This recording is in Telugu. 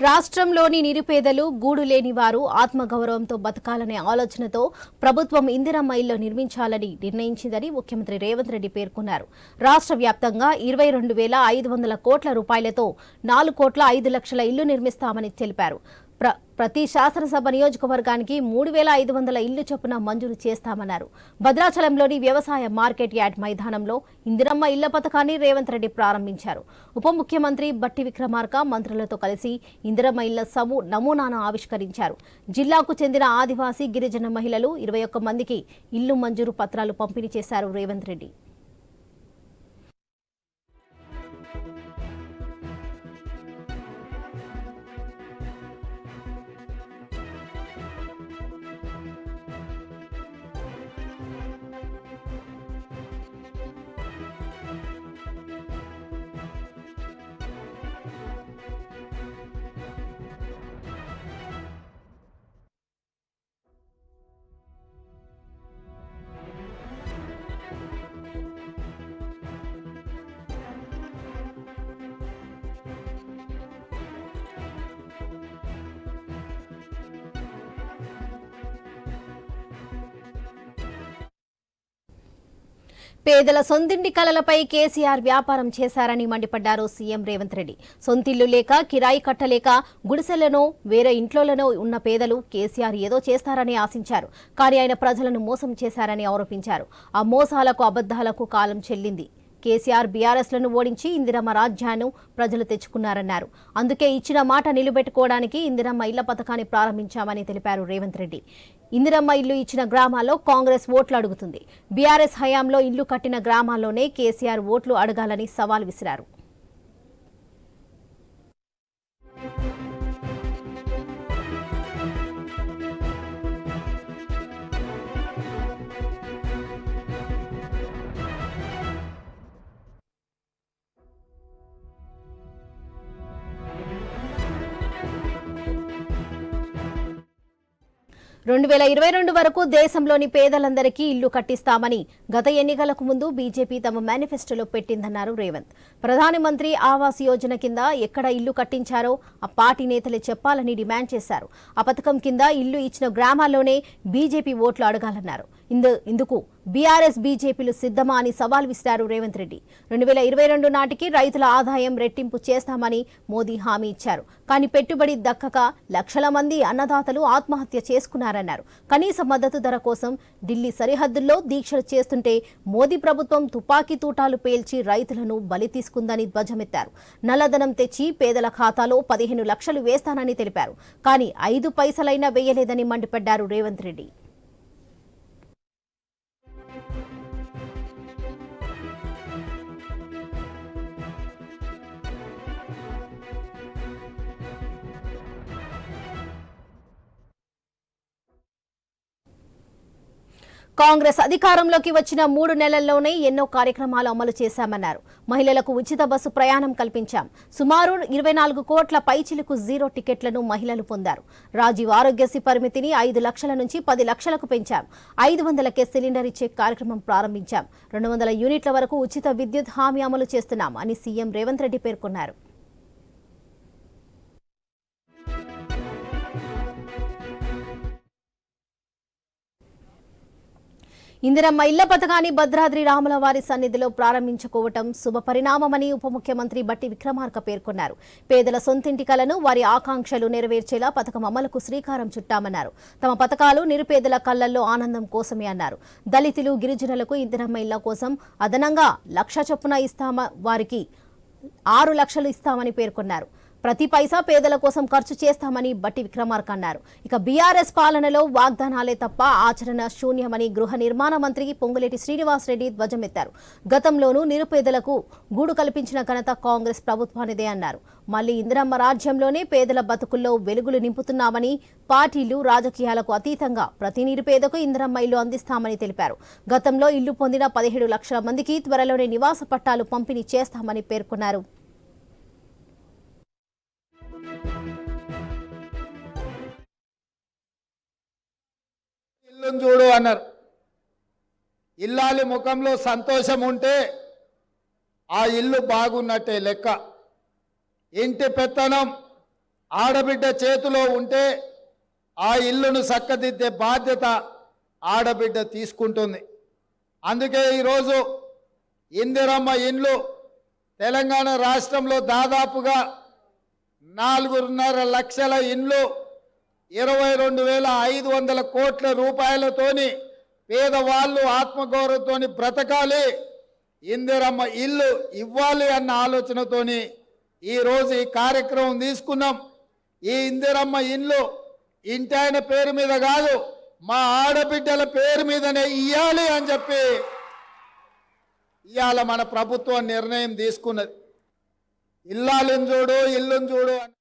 రాష్ట్రంలోని నిరుపేదలు గూడు లేని వారు ఆత్మగౌరవంతో బతకాలనే ఆలోచనతో ప్రభుత్వం ఇందిరమ్మ ఇల్లు నిర్మించాలని నిర్ణయించిందని ముఖ్యమంత్రి రేవంత్ రెడ్డి పేర్కొన్నారు. రాష్ట్ర వ్యాప్తంగా ఇరవై రెండు వేల ఐదు వందల కోట్ల రూపాయలతో నాలుగు కోట్ల ఐదు లక్షల ఇల్లు నిర్మిస్తామని తెలిపారు. ప్ర ప్రతి శాసనసభ నియోజకవర్గానికి మూడు వేల ఐదు వందల ఇల్లు చొప్పున మంజూరు చేస్తామన్నారు. భద్రాచలంలోని వ్యవసాయ మార్కెట్ యార్డ్ మైదానంలో ఇందిరమ్మ ఇళ్ళ పథకాన్ని రేవంత్ రెడ్డి ప్రారంభించారు. ఉప ముఖ్యమంత్రి బట్టి విక్రమార్క మంత్రులతో కలిసి ఇందిరమ్మ ఇళ్ళ సము నమూనాను ఆవిష్కరించారు. జిల్లాకు చెందిన ఆదివాసీ గిరిజన మహిళలు ఇరవై ఒక్క మందికి ఇల్లు మంజూరు పత్రాలు పంపిణీ చేశారు రేవంత్ రెడ్డి. పేదల సొంతింటి కలలపై కేసీఆర్ వ్యాపారం చేశారని మండిపడ్డారు సీఎం రేవంత్ రెడ్డి. సొంతిల్లు లేక కిరాయి కట్టలేక గుడిసెలనో వేరే ఇంట్లోనో ఉన్న పేదలు కేసీఆర్ ఏదో చేస్తారని ఆశించారు. కానీ ఆయన ప్రజలను మోసం చేశారని ఆరోపించారు. ఆ మోసాలకు అబద్దాలకు కాలం చెల్లింది. కేసీఆర్ బీఆర్ఎస్లను ఓడించి ఇందిరమ్మ రాజ్యాన్ని ప్రజలు తెచ్చుకున్నారన్నారు. అందుకే ఇచ్చిన మాట నిలబెట్టుకోవడానికి ఇందిరమ్మ ఇళ్ళ పథకాన్ని ప్రారంభించామని తెలిపారు రేవంత్ రెడ్డి. ఇందిరమ్మ ఇల్లు ఇచ్చిన గ్రామాల్లో కాంగ్రెస్ ఓట్లు అడుగుతుంది. బీఆర్ఎస్ హయాంలో ఇల్లు కట్టిన గ్రామాల్లోనే కేసీఆర్ ఓట్లు అడగాలని సవాల్ విసిరారు. రెండు వేల ఇరవై రెండు వరకు దేశంలోని పేదలందరికీ ఇల్లు కట్టిస్తామని గత ఎన్నికలకు ముందు బీజేపీ తమ మేనిఫెస్టోలో పెట్టిందన్నారు రేవంత్. ప్రధానమంత్రి ఆవాస్ యోజన కింద ఎక్కడ ఇల్లు కట్టించారో ఆ పార్టీ నేతలే చెప్పాలని డిమాండ్ చేశారు. ఆ పథకం కింద ఇల్లు ఇచ్చిన గ్రామాల్లోనే బీజేపీ ఓట్లు అడగాలన్నారు. ఇందు ఇందుకు బీఆర్ఎస్ బీజేపీలు సిద్ధమా అని సవాల్ విసిరారు రేవంత్ రెడ్డి. రెండు వేల ఇరవై రెండు నాటికి రైతుల ఆదాయం రెట్టింపు చేస్తామని మోదీ హామీ ఇచ్చారు. కానీ పెట్టుబడి దక్కక లక్షల మంది అన్నదాతలు ఆత్మహత్య చేసుకున్నారన్నారు. కనీస మద్దతు ధర కోసం ఢిల్లీ సరిహద్దుల్లో దీక్షలు చేస్తుంటే మోదీ ప్రభుత్వం తుపాకీ తూటాలు పేల్చి రైతులను బలి తీసుకుందని ధ్వజమెత్తారు. నల్లధనం తెచ్చి పేదల ఖాతాలో పదిహేను లక్షలు వేస్తానని తెలిపారు. కానీ ఐదు పైసలైనా వేయలేదని మండిపడ్డారు రేవంత్ రెడ్డి. కాంగ్రెస్ అధికారంలోకి వచ్చిన మూడు నెలల్లోనే ఎన్నో కార్యక్రమాలు అమలు చేశామన్నారు. మహిళలకు ఉచిత బస్సు ప్రయాణం కల్పించాం. సుమారు ఇరవై నాలుగు కోట్ల పైచిలకు జీరో టికెట్లను మహిళలు పొందారు. రాజీవ్ ఆరోగ్యశ్రీ పరిమితిని ఐదు లక్షల నుంచి పది లక్షలకు పెంచాం. ఐదు వందలకే సిలిండర్ ఇచ్చే కార్యక్రమం ప్రారంభించాం. రెండు వందల యూనిట్ల వరకు ఉచిత విద్యుత్ హామీ అమలు చేస్తున్నాం అని సీఎం రేవంత్ రెడ్డి పేర్కొన్నారు. ఇందిరమ్మ ఇళ్ళ పథకాన్ని భద్రాద్రి రాముల వారి సన్నిధిలో ప్రారంభించుకోవటం శుభ పరిణామమని ఉప ముఖ్యమంత్రి బట్టి విక్రమార్క పేర్కొన్నారు. పేదల సొంతింటి కలను వారి ఆకాంక్షలు నెరవేర్చేలా పథకం అమలుకు శ్రీకారం చుట్టామన్నారు. తమ పథకాలు నిరుపేదల కళ్ళల్లో ఆనందం కోసమే అన్నారు. దళితులు గిరిజనులకు ఇందిరమ్మ ఇళ్ళ కోసం అదనంగా లక్ష చొప్పున ఇస్తామ వారికి ఆరు లక్షలు ఇస్తామని పేర్కొన్నారు. ప్రతి పైసా పేదల కోసం ఖర్చు చేస్తామని బట్టి విక్రమార్క అన్నారు. ఇక బీఆర్ఎస్ పాలనలో వాగ్దానాలే తప్ప ఆచరణ శూన్యమని గృహ నిర్మాణ మంత్రి పొంగులేటి శ్రీనివాసరెడ్డి ధ్వజమెత్తారు. గతంలోనూ నిరుపేదలకు గూడు కల్పించిన ఘనత కాంగ్రెస్ ప్రభుత్వానిదే అన్నారు. మళ్ళీ ఇందిరమ్మ రాజ్యంలోనే పేదల బతుకుల్లో వెలుగులు నింపుతున్నామని పార్టీలు రాజకీయాలకు అతీతంగా ప్రతి నిరుపేదకు ఇందిరమ్మ ఇల్లు అందిస్తామని తెలిపారు. గతంలో ఇల్లు పొందిన పదిహేడు లక్షల మందికి త్వరలోనే నివాస పట్టాలు పంపిణీ చేస్తామని పేర్కొన్నారు. ముఖం చూడు అన్నారు. ఇల్లాలి ముఖంలో సంతోషం ఉంటే ఆ ఇల్లు బాగున్నట్టే లెక్క. ఇంటి పెత్తనం ఆడబిడ్డ చేతిలో ఉంటే ఆ ఇల్లును చక్కదిద్దే బాధ్యత ఆడబిడ్డ తీసుకుంటుంది. అందుకే ఈరోజు ఇందిరమ్మ ఇండ్లు తెలంగాణ రాష్ట్రంలో దాదాపుగా నాలుగున్నర లక్షల ఇండ్లు ఇరవై రెండు వేల ఐదు వందల కోట్ల రూపాయలతోని పేదవాళ్ళు ఆత్మగౌరవతోని బ్రతకాలి. ఇందిరమ్మ ఇల్లు ఇవ్వాలి అన్న ఆలోచనతోని ఈరోజు ఈ కార్యక్రమం తీసుకున్నాం. ఈ ఇందిరమ్మ ఇల్లు ఇంటాయన పేరు మీద కాదు మా ఆడబిడ్డల పేరు మీదనే ఇయ్యాలి అని చెప్పి ఇవాళ మన ప్రభుత్వం నిర్ణయం తీసుకున్నది. ఇల్లాలను చూడు ఇల్లును చూడు అని